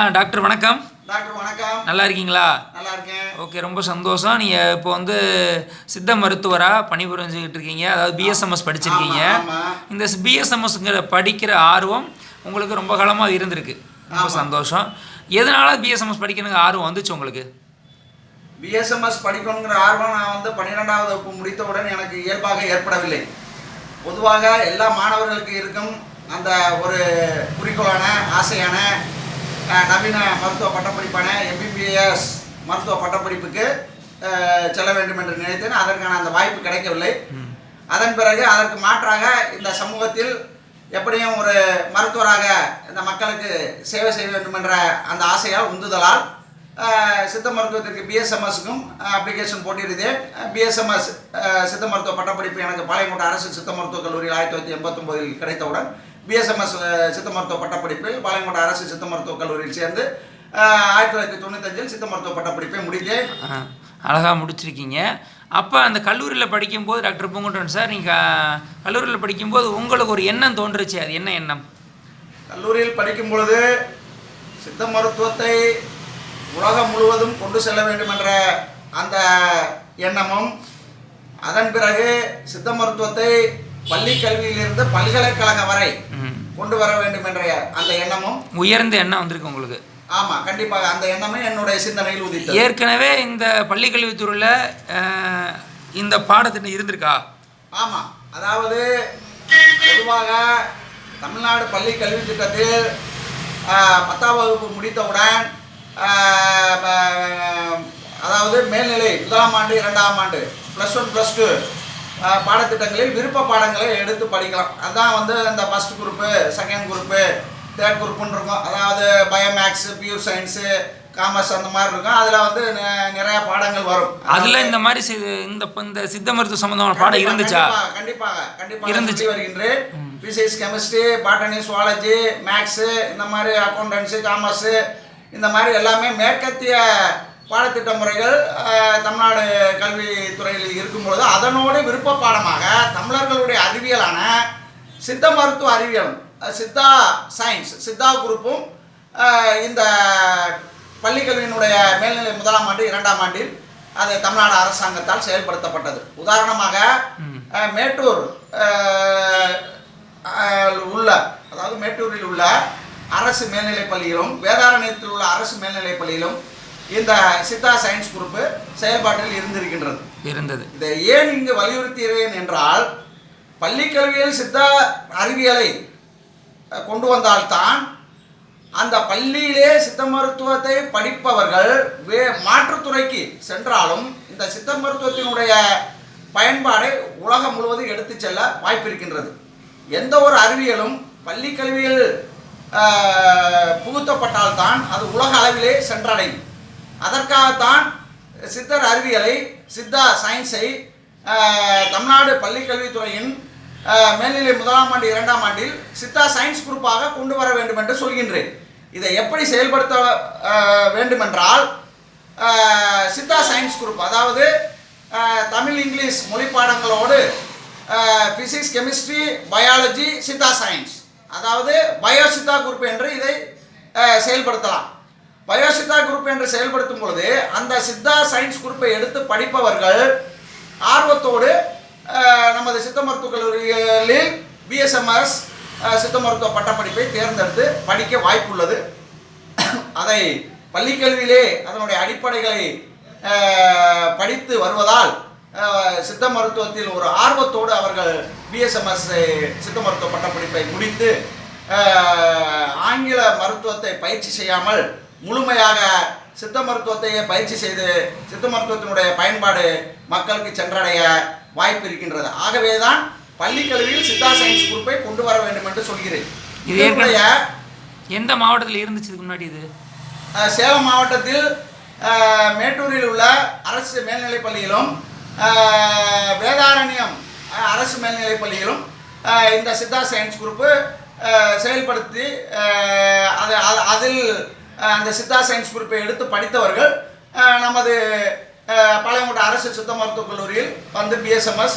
ஆ doctor வணக்கம். Doctor வணக்கம். நல்லா இருக்கீங்களா? நல்லா இருக்கேன். ஓகே ரொம்ப சந்தோஷம். நீங்கள் இப்போ வந்து சித்த மருத்துவராக பணிபுரிஞ்சுக்கிட்டு இருக்கீங்க. அதாவது பிஎஸ்எம்எஸ் படிச்சிருக்கீங்க. இந்த பிஎஸ்எம்எஸ்ங்கிற படிக்கிற ஆர்வம் உங்களுக்கு ரொம்ப காலமாக இருந்திருக்கு. ரொம்ப சந்தோஷம். எதனால பிஎஸ்எம்எஸ் படிக்கணுங்க ஆர்வம் வந்துச்சு உங்களுக்கு? பிஎஸ்எம்எஸ் படிக்கணுங்கிற ஆர்வம் நான் வந்து பன்னிரெண்டாவது வகுப்பு முடித்தவுடன் எனக்கு இயல்பாக ஏற்படவில்லை. பொதுவாக எல்லா மாணவர்களுக்கு இருக்கும் அந்த ஒரு குறிக்கோளான ஆசையான நவீன மருத்துவ பட்டப்படிப்பான எம்பிபிஎஸ் மருத்துவ பட்டப்படிப்புக்கு செல்ல வேண்டும் என்று நினைத்தேன். அதற்கான அந்த வாய்ப்பு கிடைக்கவில்லை. அதன் பிறகு அதற்கு மாற்றாக இந்த சமூகத்தில் எப்படியும் ஒரு மருத்துவராக இந்த மக்களுக்கு சேவை செய்ய வேண்டும் என்ற அந்த ஆசையால் உந்துதலால் சித்த மருத்துவத்திற்கு பிஎஸ்எம்எஸ்க்கும் அப்ளிகேஷன் போட்டிருந்தேன். பிஎஸ்எம்எஸ் சித்த மருத்துவ பட்டப்படிப்பு எனக்கு பாளையங்கோட்டை அரசு சித்த மருத்துவக் கல்லூரியில் ஆயிரத்தி தொள்ளாயிரத்தி எண்பத்தொம்போதில் கிடைத்தவுடன் பிஎஸ்எம்எஸ் சித்த மருத்துவ பட்டப்படிப்பில் பாளையங்கோட்டை அரசு சித்த மருத்துவக் கல்லூரியில் சேர்ந்து ஆயிரத்தி தொள்ளாயிரத்தி தொண்ணூத்தஞ்சில் சித்த மருத்துவ பட்டப்படிப்பை முடித்தேன். அழகாக முடிச்சிருக்கீங்க. அப்போ அந்த கல்லூரியில் படிக்கும்போது டாக்டர் பூங்குன்றன் சார் நீங்கள் கல்லூரியில் படிக்கும்போது உங்களுக்கு ஒரு எண்ணம் தோன்றுச்சு அது என்ன எண்ணம்? கல்லூரியில் படிக்கும் பொழுது சித்த மருத்துவத்தை உலகம் முழுவதும் கொண்டு செல்ல வேண்டும் என்ற அந்த எண்ணமும் அதன் பிறகு சித்த மருத்துவத்தை பள்ளி கல்வியிலிருந்து பல்கலைக்கழகம் வரை. கொண்டு வர வேண்டும் என்ற அந்த எண்ணமும் உயர்ந்த எண்ணம் வந்திருக்கு உங்களுக்கு. ஆமா கண்டிப்பாக அந்த எண்ணமே என்னுடைய சிந்தனையில் உதித்தது. ஏற்கனவே இந்த பள்ளிக்கல்வித்துறையில் இந்த பாடத்திட்டம் இருந்திருக்கா? ஆமா அதாவது பொதுவாக தமிழ்நாடு பள்ளி கல்வி திட்டத்தில் பத்தாம் வகுப்பு முடித்தவுடன் அதாவது மேல்நிலை முதலாம் ஆண்டு இரண்டாம் ஆண்டு ப்ளஸ் ஒன் ப்ளஸ் டூ பாடத்திட்டங்களில் விருப்ப பாடங்களை எடுத்து படிக்கலாம். அதான் வந்து இந்த first group second group third குரூப்புன்னு இருக்கும். அதாவது பயோமேக்ஸு பியூர் சயின்ஸு காமர்ஸ் அந்த மாதிரி இருக்கும். அதில் வந்து நிறைய பாடங்கள் வரும். அதுல இந்த மாதிரி இந்த இந்த சித்த மருத்துவ சம்பந்தமான பாடம் இருந்துச்சா? கண்டிப்பா, கண்டிப்பாக கண்டிப்பாக இருந்துச்சு. இருந்துச்சு வருகின்றேன். Physics chemistry botany zoology maths இந்த மாதிரி அக்கௌண்டன்ஸு காமர்ஸு இந்த மாதிரி எல்லாமே மேற்கத்திய பாடத்திட்ட முறைகள் தமிழ்நாடு கல்வித்துறையில் இருக்கும் பொழுது அதனோடு விருப்ப பாடமாக தமிழர்களுடைய அறிவியலான சித்த மருத்துவ அறிவியல் அஹ், சித்தா சயின்ஸ் சித்தா குரூப்பும் இந்த பள்ளிக்கல்வியினுடைய மேல்நிலை முதலாம் ஆண்டு இரண்டாம் ஆண்டில் அது தமிழ்நாடு அரசாங்கத்தால் செயல்படுத்தப்பட்டது. உதாரணமாக மேட்டூர் உள்ள அதாவது மேட்டூரில் உள்ள அரசு மேல்நிலைப் பள்ளியிலும் வேதாரண்யத்தில் உள்ள அரசு மேல்நிலைப் பள்ளியிலும் இந்த சித்தா சயின்ஸ் குரூப்பு செயல்பாட்டில் இருந்திருக்கின்றது. இருந்தது. இதை ஏன் இங்கு வலியுறுத்துகிறேன் என்றால் பள்ளிக்கல்வியில் சித்த அறிவியலை கொண்டு வந்தால்தான் அந்த பள்ளியிலே சித்த மருத்துவத்தை படிப்பவர்கள் வே மாற்றுத்துறைக்கு சென்றாலும் இந்த சித்த மருத்துவத்தினுடைய பயன்பாடை உலகம் முழுவதும் எடுத்துச் செல்ல வாய்ப்பிருக்கின்றது. எந்த ஒரு அறிவியலும் பள்ளி கல்வியில் புகுத்தப்பட்டால்தான் அது உலக அளவிலே சென்றடையும். அதற்காகத்தான் சித்தர் அறிவியலை சித்தா சயின்ஸை தமிழ்நாடு பள்ளிக்கல்வித்துறையின் மேல்நிலை முதலாம் ஆண்டு இரண்டாம் ஆண்டில் சித்தா சயின்ஸ் குரூப்பாக கொண்டு வர வேண்டும் என்று சொல்கின்றேன். இதை எப்படி செயல்படுத்த வேண்டுமென்றால் சித்தா சயின்ஸ் குரூப் அதாவது தமிழ் இங்கிலீஷ் மொழி பாடங்களோடு physics chemistry biology Siddha science அதாவது பயோ சித்தா குரூப் என்று இதை செயல்படுத்தலாம். பயோசித்தா குரூப் என்று செயல்படுத்தும் பொழுது அந்த சித்தா சயின்ஸ் குரூப்பை எடுத்து படிப்பவர்கள் ஆர்வத்தோடு நமது சித்த மருத்துவக் கல்லூரிகளில் பிஎஸ்எம்எஸ் சித்த மருத்துவ பட்டப்படிப்பை தேர்ந்தெடுத்து படிக்க வாய்ப்புள்ளது. அதை பள்ளிக்கல்வியிலே அதனுடைய அடிப்படைகளை படித்து வருவதால் சித்த மருத்துவத்தில் ஒரு ஆர்வத்தோடு அவர்கள் பிஎஸ்எம்எஸ் சித்த மருத்துவ பட்டப்படிப்பை முடித்து ஆங்கில மருத்துவத்தை பயிற்சி செய்யாமல் முழுமையாக சித்த மருத்துவத்தையே பயிற்சி செய்து சித்த மருத்துவத்தினுடைய பயன்பாடு மக்களுக்கு சென்றடைய வாய்ப்பு இருக்கின்றது. ஆகவே தான் பள்ளிக்கல்வியில் சித்தா சயின்ஸ் குரூப்பை கொண்டு வர வேண்டும் என்று சொல்கிறேன். இதனுடைய எந்த மாவட்டத்தில் இருந்துச்சு முன்னாடி இது? சேலம் மாவட்டத்தில் மேட்டூரில் உள்ள அரசு மேல்நிலைப் பள்ளியிலும் வேதாரண்யம் அரசு மேல்நிலைப் பள்ளியிலும் இந்த சித்தா சயின்ஸ் குரூப்பு செயல்படுத்தி அது அது- அதில் அந்த சித்தா சயின்ஸ் குரூப்பை எடுத்து படித்தவர்கள் நமது அஹ், பாளையங்கோட்டை அரசு சித்த மருத்துவக் கல்லூரியில் வந்து பிஎஸ்எம்எஸ்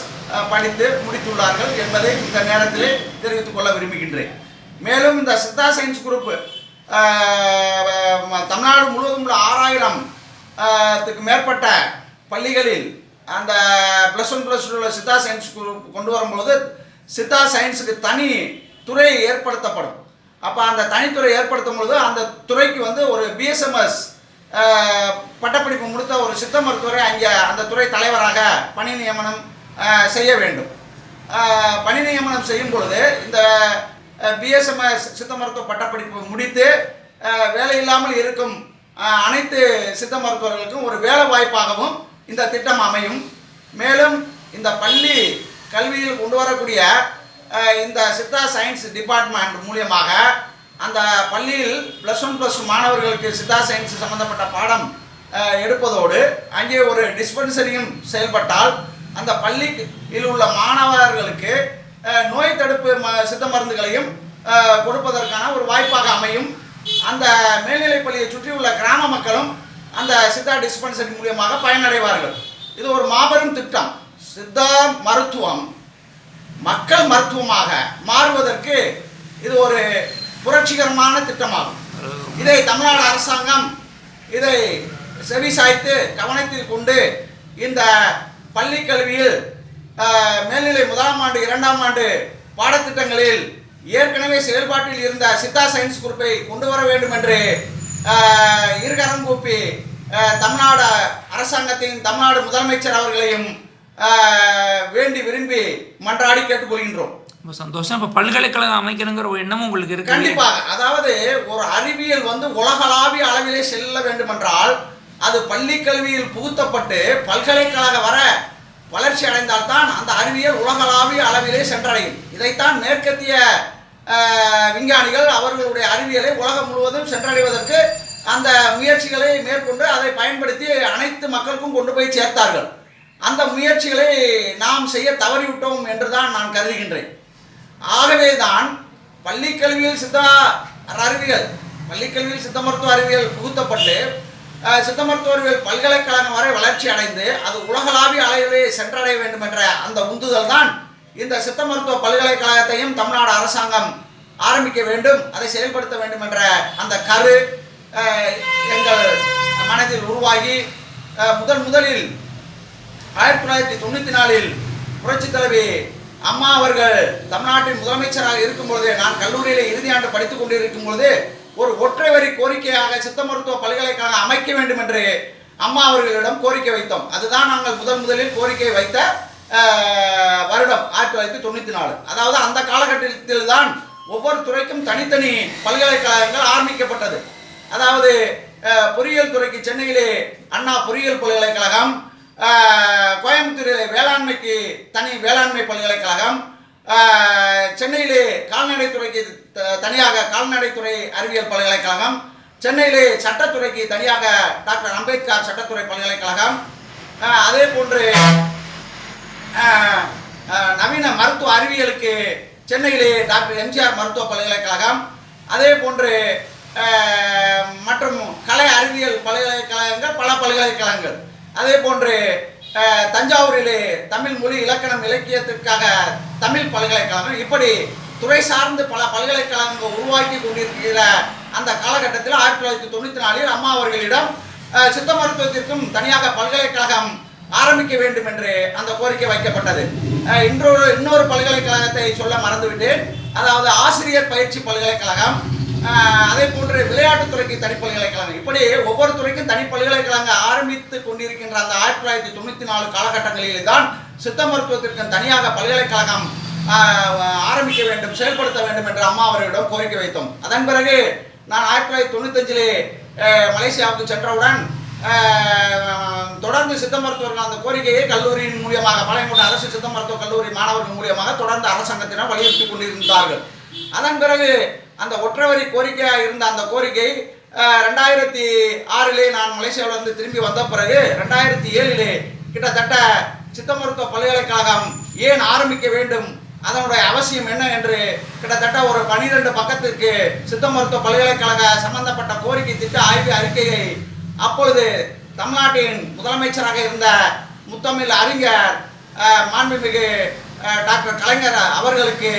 படித்து முடித்துள்ளார்கள் என்பதை இந்த நேரத்திலே தெரிவித்துக் கொள்ள விரும்புகின்றேன். மேலும் இந்த சித்தா சயின்ஸ் குரூப்பு தமிழ்நாடு முழுவதும் உள்ள ஆறாயிரம் த்துக்கு மேற்பட்ட பள்ளிகளில் அந்த ப்ளஸ் ஒன் ப்ளஸ் டூவில் சித்தா சயின்ஸ் குரூப் கொண்டு வரும்பொழுது சித்தா சயின்ஸுக்கு தனி துறை ஏற்படுத்தப்படும். அப்போ அந்த தனித்துறை ஏற்படுத்தும் பொழுது அந்த துறைக்கு வந்து ஒரு பிஎஸ்எம்எஸ் பட்டப்படிப்பு முடித்த ஒரு சித்த மருத்துவரை அங்கே அந்த துறை தலைவராக பணி நியமனம் செய்ய வேண்டும். பணி நியமனம் செய்யும் பொழுது இந்த பிஎஸ்எம்எஸ் சித்த மருத்துவ பட்டப்படிப்பு முடித்து வேலை இல்லாமல் இருக்கும் அனைத்து சித்த மருத்துவர்களுக்கும் ஒரு வேலை வாய்ப்பாகவும் இந்த திட்டம் அமையும். மேலும் இந்த பள்ளி கல்வியில் கொண்டு வரக்கூடிய இந்த சித்தா சயின்ஸ் டிபார்ட்மெண்ட் மூலியமாக அந்த பள்ளியில் ப்ளஸ் ஒன் ப்ளஸ் மாணவர்களுக்கு சித்தா சயின்ஸ் சம்பந்தப்பட்ட பாடம் எடுப்பதோடு அங்கே ஒரு டிஸ்பென்சரியும் செயல்பட்டால் அந்த பள்ளியில் உள்ள மாணவர்களுக்கு நோய் தடுப்பு ம சித்த மருந்துகளையும் கொடுப்பதற்கான ஒரு வாய்ப்பாக அமையும். அந்த மேல்நிலைப் பள்ளியை சுற்றியுள்ள கிராம மக்களும் அந்த சித்தா டிஸ்பென்சரி மூலியமாக பயனடைவார்கள். இது ஒரு மாபெரும் திட்டம். சித்தா மருத்துவம் மக்கள் மருத்துவமாக மாறுவதற்கு இது ஒரு புரட்சிகரமான திட்டமாகும். இதை தமிழ்நாடு அரசாங்கம் இதை செவி சாய்த்து கவனத்தில் கொண்டு இந்த பள்ளி கல்வியில் மேல்நிலை முதலாம் ஆண்டு இரண்டாம் ஆண்டு பாடத்திட்டங்களில் ஏற்கனவே செயல்பாட்டில் இருந்த சித்தா சயின்ஸ் குரூப்பை கொண்டு வர வேண்டும் என்று இருகரம் கூப்பி தமிழ்நாடு அரசாங்கத்தின் தமிழ்நாடு முதலமைச்சர் அவர்களையும் வேண்டி விரும்பி மன்றாடி கேட்டுக்கொள்கின்றோம். ரொம்ப சந்தோஷம். இப்போ பல்கலைக்கழகம் அமைக்கணுங்கிற ஒரு எண்ணமும் உங்களுக்கு இருக்கு கண்டிப்பாக. அதாவது ஒரு அறிவியல் வந்து உலகளாவிய அளவிலே செல்ல வேண்டுமென்றால் அது பள்ளி கல்வியில் புகுத்தப்பட்டு பல்கலைக்கழக வர வளர்ச்சி அடைந்தால்தான் அந்த அறிவியல் உலகளாவிய அளவிலே சென்றடையும். இதைத்தான் மேற்கத்திய விஞ்ஞானிகள் அவர்களுடைய அறிவியலை உலகம் முழுவதும் சென்றடைவதற்கு அந்த முயற்சிகளை மேற்கொண்டு அதை பயன்படுத்தி அனைத்து மக்களுக்கும் கொண்டு போய் சேர்த்தார்கள். அந்த முயற்சிகளை நாம் செய்ய தவறிவிட்டோம் என்றுதான் நான் கருதுகின்றேன். ஆகவே தான் பள்ளிக்கல்வியில் சித்த அறிவியல் பள்ளிக்கல்வியில் சித்த மருத்துவ அறிவியல் புகுத்தப்பட்டு சித்த மருத்துவ அறிவியல் பல்கலைக்கழகம் வரை வளர்ச்சி அடைந்து அது உலகளாவிய அளவிலே சென்றடைய வேண்டும் என்ற அந்த உந்துதல் தான் இந்த சித்த மருத்துவ பல்கலைக்கழகத்தையும் தமிழ்நாடு அரசாங்கம் ஆரம்பிக்க வேண்டும் அதை செயல்படுத்த வேண்டும் என்ற அந்த கரு எங்கள் மனதில் உருவாகி முதன் முதலில் ஆயிரத்தி தொள்ளாயிரத்தி தொண்ணூற்றி நாலில் புரட்சி தலைவி அம்மா அவர்கள் தமிழ்நாட்டின் முதலமைச்சராக இருக்கும் பொழுதே நான் கல்லூரியில் இறுதி ஆண்டு படித்துக் கொண்டிருக்கும் பொழுது ஒரு ஒற்றை வரி கோரிக்கையாக சித்த மருத்துவ பல்கலைக்கழகம் அமைக்க வேண்டும் என்று அம்மா அவர்களிடம் கோரிக்கை வைத்தோம். அதுதான் நாங்கள் முதன் முதலில் கோரிக்கை வைத்த வருடம் ஆயிரத்தி தொள்ளாயிரத்தி தொண்ணூற்றி நாலு. அதாவது அந்த காலகட்டத்தில் தான் ஒவ்வொரு துறைக்கும் தனித்தனி பல்கலைக்கழகங்கள் ஆரம்பிக்கப்பட்டது. அதாவது பொறியியல் துறைக்கு சென்னையிலே அண்ணா பொறியியல் பல்கலைக்கழகம் கோயம்புத்தூரிலே வேளாண்மைக்கு தனி வேளாண்மை பல்கலைக்கழகம் சென்னையிலே கால்நடைத்துறைக்கு த- தனியாக கால்நடைத்துறை அறிவியல் பல்கலைக்கழகம் சென்னையிலே சட்டத்துறைக்கு தனியாக டாக்டர் அம்பேத்கர் சட்டத்துறை பல்கலைக்கழகம் அதே போன்று நவீன மருத்துவ அறிவியலுக்கு சென்னையிலே டாக்டர் எம்ஜிஆர் மருத்துவ பல்கலைக்கழகம் அதே போன்று மற்றும் கலை அறிவியல் பல்கலைக்கழகங்கள் பல பல்கலைக்கழகங்கள். அதே போன்று தஞ்சாவூரிலே தமிழ் மொழி இலக்கணம் இலக்கியத்திற்காக தமிழ் பல்கலைக்கழகம் இப்படி துறை சார்ந்து பல பல்கலைக்கழகங்கள் உருவாக்கி கொண்டிருக்கிற அந்த காலகட்டத்தில் ஆயிரத்தி தொள்ளாயிரத்தி தொண்ணூற்றி நாலில் அம்மா அவர்களிடம் சித்த மருத்துவத்திற்கும் தனியாக பல்கலைக்கழகம் ஆரம்பிக்க வேண்டும் என்று அந்த கோரிக்கை வைக்கப்பட்டது. இன்றொரு இன்னொரு பல்கலைக்கழகத்தை சொல்ல மறந்துவிட்டேன். அதாவது ஆசிரியர் பயிற்சி பல்கலைக்கழகம். அதே போன்று விளையாட்டுத்துறைக்கு தனி பல்கலைக்கழகம் இப்படி ஒவ்வொரு துறைக்கும் தனி பல்கலைக்கழகம் ஆரம்பித்து கொண்டிருக்கின்ற அந்த ஆயிரத்தி தொள்ளாயிரத்தி தொண்ணூற்றி நாலு காலகட்டங்களில் தான் சித்த மருத்துவத்திற்கு தனியாக பல்கலைக்கழகம் ஆரம்பிக்க வேண்டும் செயல்படுத்த வேண்டும் என்று அம்மா அவர்களிடம் கோரிக்கை வைத்தோம். அதன் பிறகு நான் ஆயிரத்தி தொள்ளாயிரத்தி தொண்ணூத்தஞ்சிலே மலேசியாவுக்கு சென்றவுடன் தொடர்ந்து சித்த மருத்துவர்கள் அந்த கோரிக்கையை கல்லூரியின் மூலியமாக பாளையங்கோட்டை அரசு சித்த மருத்துவ கல்லூரி மாணவர்கள் மூலியமாக தொடர்ந்து அரசாங்கத்தினர் வலியுறுத்தி கொண்டிருந்தார்கள். அதன் பிறகு அந்த ஒற்றவரி கோரிக்கையாக இருந்த அந்த கோரிக்கை ரெண்டாயிரத்தி ஆறிலே நான் மலேசியாவிலிருந்து திரும்பி வந்த பிறகு ரெண்டாயிரத்தி ஏழிலே கிட்டத்தட்ட சித்த மருத்துவ பல்கலைக்கழகம் ஏன் ஆரம்பிக்க வேண்டும்? அதனுடைய அவசியம் என்ன என்று கிட்டத்தட்ட ஒரு பனிரெண்டு பக்கத்திற்கு சித்த மருத்துவ பல்கலைக்கழக சம்பந்தப்பட்ட கோரிக்கை திட்ட ஆய்வு அறிக்கையை அப்பொழுது தமிழ்நாட்டின் முதலமைச்சராக இருந்த முத்தமிழ் அறிஞர் மாண்புமிகு டாக்டர் கலைஞர் அவர்களுக்கு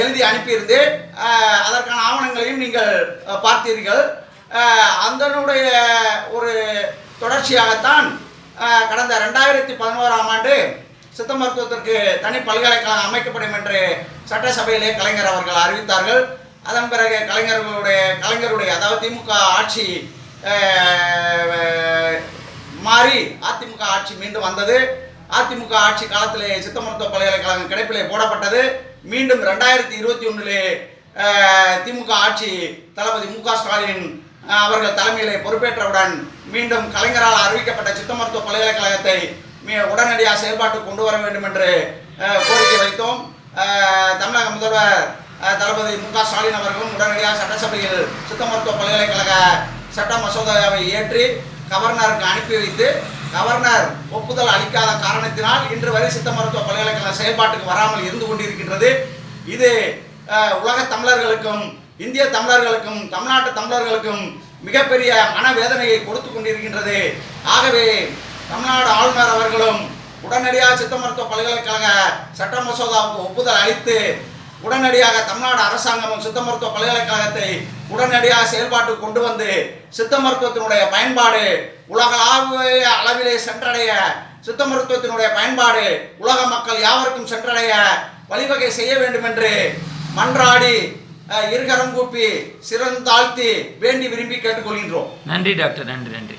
எழுதி அனுப்பியிருந்தேன் அதற்கான ஆவணங்களையும் நீங்கள் பார்த்தீர்கள். அந்தனுடைய அதனுடைய ஒரு தொடர்ச்சியாகத்தான் கடந்த ரெண்டாயிரத்தி பதினோராம் ஆண்டு சித்த மருத்துவத்திற்கு தனி பல்கலைக்கழகம் அமைக்கப்படும் என்று சட்டசபையிலே கலைஞர் அவர்கள் அறிவித்தார்கள். அதன் பிறகு கலைஞர்களுடைய கலைஞருடைய அதாவது திமுக ஆட்சி மாறி அதிமுக ஆட்சி மீண்டும் வந்தது. அதிமுக ஆட்சி காலத்திலே சித்த மருத்துவ பல்கலைக்கழகம் கிடைப்பிலே போடப்பட்டது. மீண்டும் ரெண்டாயிரத்தி இருபத்தி ஒன்றிலே திமுக ஆட்சி தளபதி மு க ஸ்டாலின் அவர்கள் தலைமையிலே பொறுப்பேற்றவுடன் மீண்டும் கலைஞரால் அறிவிக்கப்பட்ட சித்த மருத்துவ பல்கலைக்கழகத்தை மீ- உடனடியாக செயல்பாட்டுக்கு கொண்டு வர வேண்டும் என்று கோரிக்கை வைத்தோம். தமிழக முதல்வர் தளபதி மு க ஸ்டாலின் அவர்களும் உடனடியாக சட்டசபையில் சித்த மருத்துவ பல்கலைக்கழக சட்ட மசோதாவை ஏற்றி கவர்னருக்கு அனுப்பி வைத்து கவர்னர் ஒப்புதல் அளிக்காத காரணத்தினால் இன்று வரை சித்த மருத்துவ பல்கலைக்கழக செயல்பாட்டுக்கு வராமல் இருந்து கொண்டிருக்கின்றது. இது உலக தமிழர்களுக்கும் இந்திய தமிழர்களுக்கும் தமிழ்நாட்டு தமிழர்களுக்கும் மிகப்பெரிய மனவேதனையை கொடுத்து கொண்டிருக்கின்றது. ஆகவே தமிழ்நாடு ஆளுநர் அவர்களும் உடனடியாக சித்த மருத்துவ பல்கலைக்கழக சட்ட மசோதாவுக்கு ஒப்புதல் அளித்து உடனடியாக தமிழ்நாடு அரசாங்கமும் சித்த மருத்துவ பல்கலைக்கழகத்தை உடனடியாக செயல்பாட்டுக்கு கொண்டு வந்து சித்த மருத்துவத்தினுடைய பயன்பாடு உலகளாவிய அளவிலே சென்றடைய சித்த மருத்துவத்தினுடைய பயன்பாடு உலக மக்கள் யாவருக்கும் சென்றடைய வழிவகை செய்ய வேண்டும் என்று மன்றாடி இருகரம் கூப்பி சிறந்தாழ்த்தி வேண்டி விரும்பி கேட்டுக்கொள்கின்றோம். நன்றி டாக்டர் நன்றி நன்றி.